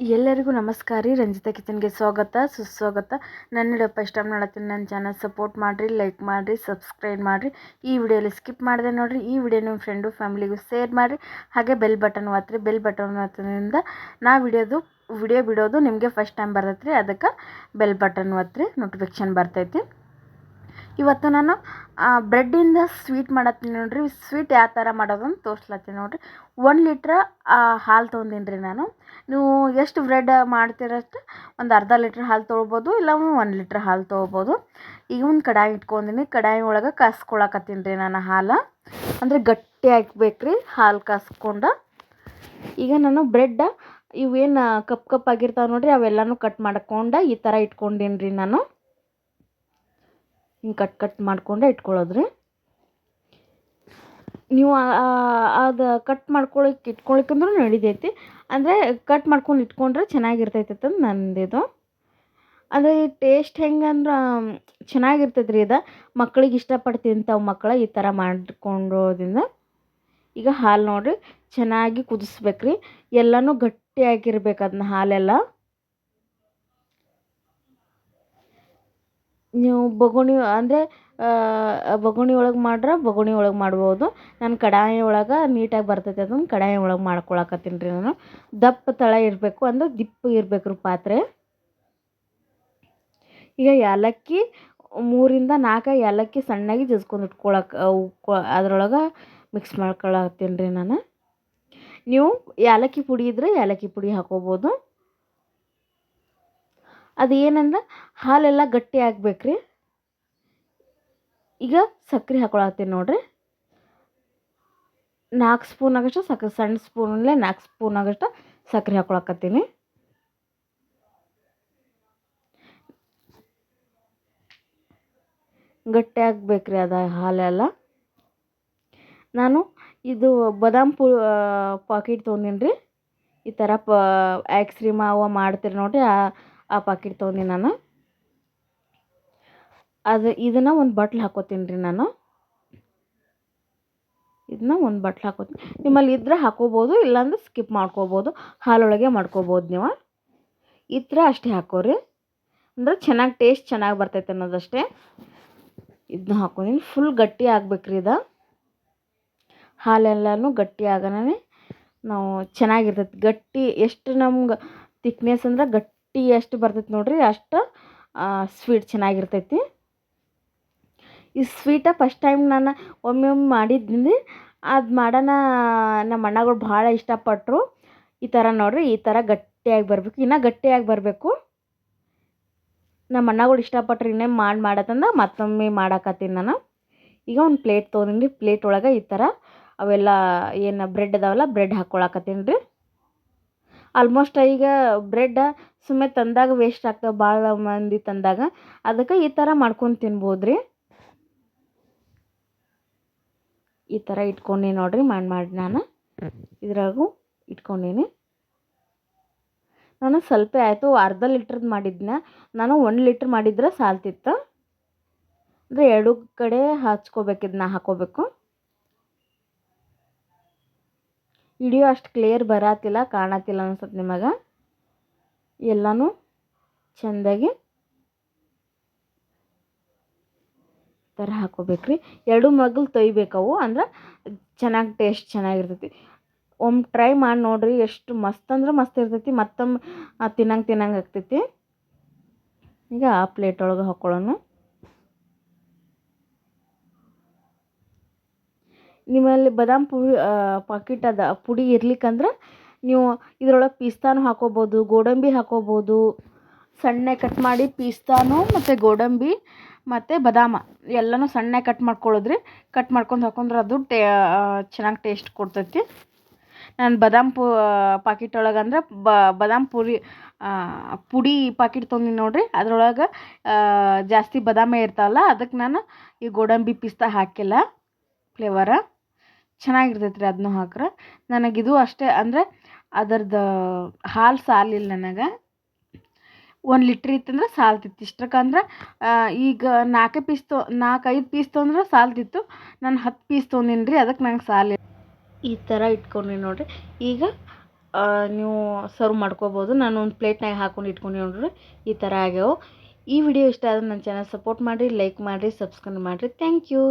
ಎಲ್ಲರಿಗೂ ನಮಸ್ಕಾರ ರೀ. ರಂಜಿತಾ ಕಿಚನ್ಗೆ ಸ್ವಾಗತ, ಸುಸ್ವಾಗತ. ನನ್ನ ವಿಡಿಯೋಪ್ಪ ಇಷ್ಟ ನೋಡತ್ತೀನಿ ನನ್ನ ಚಾನಲ್ ಸಪೋರ್ಟ್ ಮಾಡಿರಿ, ಲೈಕ್ ಮಾಡಿರಿ, ಸಬ್ಸ್ಕ್ರೈಬ್ ಮಾಡಿರಿ. ಈ ವಿಡಿಯೋಲಿ ಸ್ಕಿಪ್ ಮಾಡಿದೆ ನೋಡಿರಿ, ಈ ವಿಡಿಯೋ ನಿಮ್ಮ ಫ್ರೆಂಡು ಫ್ಯಾಮಿಲಿಗೂ ಶೇರ್ ಮಾಡಿರಿ. ಹಾಗೆ ಬೆಲ್ ಬಟನ್ ಒತ್ತಿರಿ ಬೆಲ್ ಬಟನ್ ಒತ್ತೋದ್ರಿಂದ ನಾ ವಿಡಿಯೋದು ವಿಡಿಯೋ ಬಿಡೋದು ನಿಮಗೆ ಫಸ್ಟ್ ಟೈಮ್ ಬರ್ತೈತೆ ರೀ ಅದಕ್ಕೆ ಬೆಲ್ ಬಟನ್ ಒತ್ತಿರಿ ನೋಟಿಫಿಕೇಶನ್ ಬರ್ತೈತಿ. ಇವತ್ತು ನಾನು ಬ್ರೆಡ್ಡಿಂದ ಸ್ವೀಟ್ ಮಾಡತ್ತೀನಿ ನೋಡಿರಿ. ಸ್ವೀಟ್ ಯಾವ ಥರ ಮಾಡೋದಂತ ತೋರ್ಸ್ಲತ್ತೀನಿ ನೋಡ್ರಿ. ಒಂದು ಲೀಟ್ರ್ ಹಾಲು ತೊಗೊಂಡೀನಿ ರೀ ನಾನು. ನೀವು ಎಷ್ಟು ಬ್ರೆಡ್ ಮಾಡ್ತೀರಷ್ಟು ಒಂದು ಅರ್ಧ ಲೀಟ್ರ್ ಹಾಲು ತೊಗೊಬೋದು, ಇಲ್ಲ ಒಂದು ಲೀಟ್ರ್ ಹಾಲು ತೊಗೊಬೋದು. ಈಗ ಒಂದು ಕಡಾಯಿ ಇಟ್ಕೊಂಡಿನಿ. ಕಡಾಯಿ ಒಳಗೆ ಕಾಸ್ಕೊಳಕತ್ತೀನಿ ರೀ ನಾನು ಹಾಲು. ಅಂದರೆ ಗಟ್ಟಿ ಹಾಕ್ಬೇಕು ರೀ ಹಾಲು ಕಾಸ್ಕೊಂಡು. ಈಗ ನಾನು ಬ್ರೆಡ್ ಇವೇನು ಕಪ್ ಕಪ್ ಆಗಿರ್ತಾವೆ ನೋಡ್ರಿ, ಅವೆಲ್ಲನೂ ಕಟ್ ಮಾಡ್ಕೊಂಡು ಈ ಥರ ಇಟ್ಕೊಂಡೀನಿ ರೀ ನಾನು. ಹಿಂಗೆ ಕಟ್ ಕಟ್ ಮಾಡಿಕೊಂಡೆ ಇಟ್ಕೊಳ್ಳೋದ್ರಿ. ನೀವು ಅದು ಕಟ್ ಮಾಡ್ಕೊಳಕ್ಕೆ ಇಟ್ಕೊಳಕ್ಕಂದ್ರೂ ನಡಿತೈತಿ. ಅಂದರೆ ಕಟ್ ಮಾಡ್ಕೊಂಡು ಇಟ್ಕೊಂಡ್ರೆ ಚೆನ್ನಾಗಿರ್ತೈತೆ ಅಂತ ನಂದಿದು ಅಂದರೆ ಈ ಟೇಸ್ಟ್ ಹೆಂಗಂದ್ರೆ ಚೆನ್ನಾಗಿರ್ತೈತೆ ರೀ ಇದು. ಮಕ್ಳಿಗೆ ಇಷ್ಟಪಟ್ಟು ತಿಂತಾವೆ ಮಕ್ಕಳು ಈ ಥರ ಮಾಡಿಕೊಂಡೋದ್ರಿಂದ ಈಗ ಹಾಲು ನೋಡಿರಿ, ಚೆನ್ನಾಗಿ ಕುದಿಸ್ಬೇಕು ರೀ ಎಲ್ಲನೂ ಗಟ್ಟಿಯಾಗಿರ್ಬೇಕು ಅದನ್ನ ಹಾಲೆಲ್ಲ. ನೀವು ಬೊಗುಣಿ, ಅಂದರೆ ಬೊಗುಣಿ ಒಳಗೆ ಮಾಡ್ರೆ ಬೊಗುಣಿ ಒಳಗೆ ಮಾಡ್ಬೋದು. ನಾನು ಕಡಾಯಿ ಒಳಗೆ ನೀಟಾಗಿ ಬರ್ತೈತೆ ಅದನ್ನು ಕಡಾಯಿ ಒಳಗೆ ಮಾಡ್ಕೊಳಕತ್ತೀನಿ ರೀ ನಾನು. ದಪ್ಪ ತಳ ಇರಬೇಕು ಅಂದ್ರೆ ದಿಪ್ಪ ಇರಬೇಕು ರೀ ಪಾತ್ರೆ. ಈಗ ಏಲಕ್ಕಿ ಮೂರಿಂದ ನಾಲ್ಕು ಏಲಕ್ಕಿ ಸಣ್ಣಗೆ ಜಜ್ಕೊಂಡು ಇಟ್ಕೊಳಕ್ಕೆ ಅದ್ರೊಳಗೆ ಮಿಕ್ಸ್ ಮಾಡ್ಕೊಳತ್ತೀನಿ ರೀ ನಾನು. ನೀವು ಏಲಕ್ಕಿ ಪುಡಿ ಇದ್ದರೆ ಏಲಕ್ಕಿ ಪುಡಿ ಹಾಕೋಬೋದು. ಅದು ಏನಂದ್ರೆ ಹಾಲೆಲ್ಲ ಗಟ್ಟಿ ಆಗ್ಬೇಕು ರೀ ಈಗ ಸಕ್ರೆ ಹಾಕೊಳತ್ತೀನಿ ನೋಡ್ರಿ. ನಾಲ್ಕು ಸ್ಪೂನ್ ಆಗಷ್ಟು ಸಕ್ಕರೆ ಸಣ್ಣ ಸ್ಪೂನಲ್ಲೇ ನಾಲ್ಕು ಸ್ಪೂನ್ ಆಗಷ್ಟು ಸಕ್ಕರೆ ಹಾಕೊಳಕತ್ತೀನಿ. ಗಟ್ಟಿ ಆಗ್ಬೇಕು ರೀ ಅದು ಹಾಲೆಲ್ಲ. ನಾನು ಇದು ಬಾದಾಮ್ ಪು ಪಾಕಿಟ್ ತೊಗೊಂಡೀನಿ ರೀ ಈ ಥರ ಪ ಐಕ್ಸ್ರೀಮ್ ಅವ ಮಾಡ್ತೀರಿ ನೋಡಿರಿ. ಆ ಪಾಕಿಟ್ ತೊಗೊಂಡಿ ನಾನು. ಅದು ಇದನ್ನು ಒಂದು ಬಟ್ಲು ಹಾಕೋತೀನಿ ರೀ ನಾನು. ಇದನ್ನ ಒಂದು ಬಟ್ಲು ಹಾಕೋತೀನಿ. ನಿಮ್ಮಲ್ಲಿ ಇದ್ದರೆ ಹಾಕೋಬೋದು, ಇಲ್ಲಾಂದ್ರೆ ಸ್ಕಿಪ್ ಮಾಡ್ಕೋಬೋದು, ಹಾಲೊಳಗೆ ಮಾಡ್ಕೋಬೋದು ನೀವು. ಇದ್ರೆ ಅಷ್ಟೇ ಹಾಕೋರಿ. ಅಂದ್ರೆ ಚೆನ್ನಾಗಿ ಟೇಸ್ಟ್ ಚೆನ್ನಾಗಿ ಬರ್ತೈತೆ ಅನ್ನೋದಷ್ಟೇ. ಇದನ್ನ ಹಾಕೊಂಡಿನಿ ಫುಲ್ ಗಟ್ಟಿ ಆಗ್ಬೇಕು ರೀ ಇದು. ಹಾಲೆಲ್ಲನೂ ಗಟ್ಟಿ ಆಗೋಣ ನಾವು ಚೆನ್ನಾಗಿರ್ತೈತಿ. ಗಟ್ಟಿ, ಎಷ್ಟು ನಮ್ಗೆ ತಿಕ್ನೆಸ್ ಅಂದ್ರೆ ಗಟ್ಟಿ ಎಷ್ಟು ಬರ್ತೈತೆ ನೋಡಿರಿ, ಅಷ್ಟು ಸ್ವೀಟ್ ಚೆನ್ನಾಗಿರ್ತೈತಿ. ಈ ಸ್ವೀಟ ಫಸ್ಟ್ ಟೈಮ್ ನಾನು ಒಮ್ಮೆ ಒಮ್ಮೆ ಮಾಡಿದ್ದೀನಿ. ಅದು ಮಾಡೋಣ ನಮ್ಮ ಅಣ್ಣಗಳು ಭಾಳ ಇಷ್ಟಪಟ್ಟರು ಈ ಥರ ನೋಡಿರಿ, ಈ ಥರ ಗಟ್ಟಿಯಾಗಿ ಬರಬೇಕು. ಇನ್ನೂ ಗಟ್ಟಿಯಾಗಿ ಬರಬೇಕು. ನಮ್ಮ ಅಣ್ಣಗಳು ಇಷ್ಟಪಟ್ಟರು ಇನ್ನೇ ಮಾಡಿ ಮಾಡತ್ತಂದ, ಮತ್ತೊಮ್ಮೆ ಮಾಡಾಕತ್ತೀನಿ ನಾನು. ಈಗ ಒಂದು ಪ್ಲೇಟ್ ತೊಗೊಂಡಿನಿ ಪ್ಲೇಟ್ ಒಳಗೆ ಈ ಥರ ಅವೆಲ್ಲ ಏನು ಬ್ರೆಡ್ ಅದಾವಲ್ಲ ಬ್ರೆಡ್ ಹಾಕ್ಕೊಳಕತ್ತೀನಿ ರೀ. ಆಲ್ಮೋಸ್ಟ್ ಈಗ ಬ್ರೆಡ್ ಸುಮ್ಮನೆ ತಂದಾಗ ವೇಸ್ಟ್ ಆಗ್ತವೆ ಭಾಳ ಮಂದಿ ತಂದಾಗ ಅದಕ್ಕೆ ಈ ಥರ ಮಾಡ್ಕೊಂಡು ತಿನ್ಬೋದು ರೀ ಈ ಥರ ಇಟ್ಕೊಂಡೆ ನೋಡಿರಿ, ಮಾಡಿ ಮಾಡಿ ನಾನು. ಇದ್ರಾಗೂ ಇಟ್ಕೊಂಡೀನಿ. ನಾನು ಸ್ವಲ್ಪ ಆಯಿತು, ಅರ್ಧ ಲೀಟ್ರದ್ದು ಮಾಡಿದ್ನ. ನಾನು ಒಂದು ಲೀಟ್ರ್ ಮಾಡಿದ್ರೆ ಸಾಲ್ತಿತ್ತು. ಅಂದರೆ ಎರಡು ಕಡೆ ಹಚ್ಕೋಬೇಕು ಇದನ್ನ ಹಾಕೋಬೇಕು. ವಿಡಿಯೋ ಅಷ್ಟು ಕ್ಲಿಯರ್ ಬರತ್ತಿಲ್ಲ ಕಾಣತ್ತಿಲ್ಲ ಅನ್ಸುತ್ತೆ ನಿಮಗೆ. ಎಲ್ಲನೂ ಚೆಂದಾಗಿ ಥರ ಹಾಕೋಬೇಕ್ರಿ. ಎರಡು ಮಗ್ಲು ತೊಯ್ಬೇಕವು ಅಂದ್ರೆ ಚೆನ್ನಾಗಿ ಟೇಸ್ಟ್ ಚೆನ್ನಾಗಿರ್ತೈತಿ. ಒಮ್ಮೆ ಟ್ರೈ ಮಾಡಿ ನೋಡಿರಿ, ಎಷ್ಟು ಮಸ್ತ್ ಅಂದ್ರೆ ಮಸ್ತ್ ಇರ್ತೈತಿ, ಮತ್ತೊಮ್ಮೆ ತಿನ್ನಂಗೆ ತಿನ್ನಂಗೆ ಆಗ್ತೈತಿ. ಈಗ ಆ ಪ್ಲೇಟ್ ಒಳಗೆ ಹಾಕ್ಕೊಳ್ಳೋಣ ನಿಮ್ಮಲ್ಲಿ ಬಾದಾಮ್ ಪುಡಿ ಪಾಕಿಟ್ ಅದ, ಪುಡಿ ಇರ್ಲಿಕ್ಕಂದ್ರೆ ನೀವು ಇದ್ರೊಳಗೆ ಪಿಸ್ತಾನು ಹಾಕೋಬೋದು, ಗೋಡಂಬಿ ಹಾಕೋಬೋದು, ಸಣ್ಣ ಕಟ್ ಮಾಡಿ ಪಿಸ್ತಾನು ಮತ್ತು ಗೋಡಂಬಿ ಮತ್ತು ಬದಾಮ ಎಲ್ಲನೂ ಸಣ್ಣ ಕಟ್ ಮಾಡ್ಕೊಳ್ಳೋದ್ರಿ. ಕಟ್ ಮಾಡ್ಕೊಂಡು ಹಾಕೊಂಡ್ರೆ ಅದು ಟೇ ಚೆನ್ನಾಗಿ ಟೇಸ್ಟ್ ಕೊಡ್ತೈತಿ. ನಾನು ಬಾದಾಮ್ ಪು ಪಾಕಿಟ್ ಒಳಗೆ ಅಂದ್ರೆ ಬಾದಾಮ್ ಪುರಿ ಪುಡಿ ಪಾಕಿಟ್ ತೊಗೊಂಡಿನಿ ನೋಡಿರಿ. ಅದರೊಳಗೆ ಜಾಸ್ತಿ ಬಾದಾಮಿ ಇರ್ತಾವಲ್ಲ ಅದಕ್ಕೆ ನಾನು ಈ ಗೋಡಂಬಿ ಪಿಸ್ತಾ ಹಾಕಿಲ್ಲ. ಫ್ಲೇವರ ಚೆನ್ನಾಗಿರ್ತೈತೆ ರೀ ಅದನ್ನೂ ಹಾಕ್ರೆ. ನನಗಿದು ಅಷ್ಟೇ ಅಂದರೆ ಅದರದ್ದು ಹಾಲು ಸಾಲಿಲ್ಲ ನನಗೆ. ಒಂದು ಲೀಟ್ರ್ ಇತ್ತಂದ್ರೆ ಸಾಲ್ತಿತ್ತು. ಇಷ್ಟಕ್ಕಂದ್ರೆ ಈಗ ನಾಲ್ಕೇ ಪೀಸ್ ತೊ ನಾಲ್ಕೈದು ಪೀಸ್ ತೊಂದ್ರೆ ಸಾಲ್ತಿತ್ತು. ನಾನು ಹತ್ತು ಪೀಸ್ ತೊಂದಿನಿ ರೀ ಅದಕ್ಕೆ ನಂಗೆ ಸಾಲಿ ಈ ಥರ ಇಟ್ಕೊಂಡ್ರಿ ನೋಡಿರಿ. ಈಗ ನೀವು ಸರ್ವ್ ಮಾಡ್ಕೋಬೋದು. ನಾನು ಒಂದು ಪ್ಲೇಟ್ನಾಗ ಹಾಕೊಂಡು ಇಟ್ಕೊಂಡು ನೋಡ್ರಿ. ಈ ಥರ ಆಗ್ಯಾವ. ಈ ವಿಡಿಯೋ ಇಷ್ಟ ಆದ್ರೆ ನನ್ನ ಚಾನಲ್ ಸಪೋರ್ಟ್ ಮಾಡಿರಿ ಲೈಕ್ ಮಾಡಿರಿ ಸಬ್ಸ್ಕ್ರೈಬ್ ಮಾಡಿರಿ. Thank you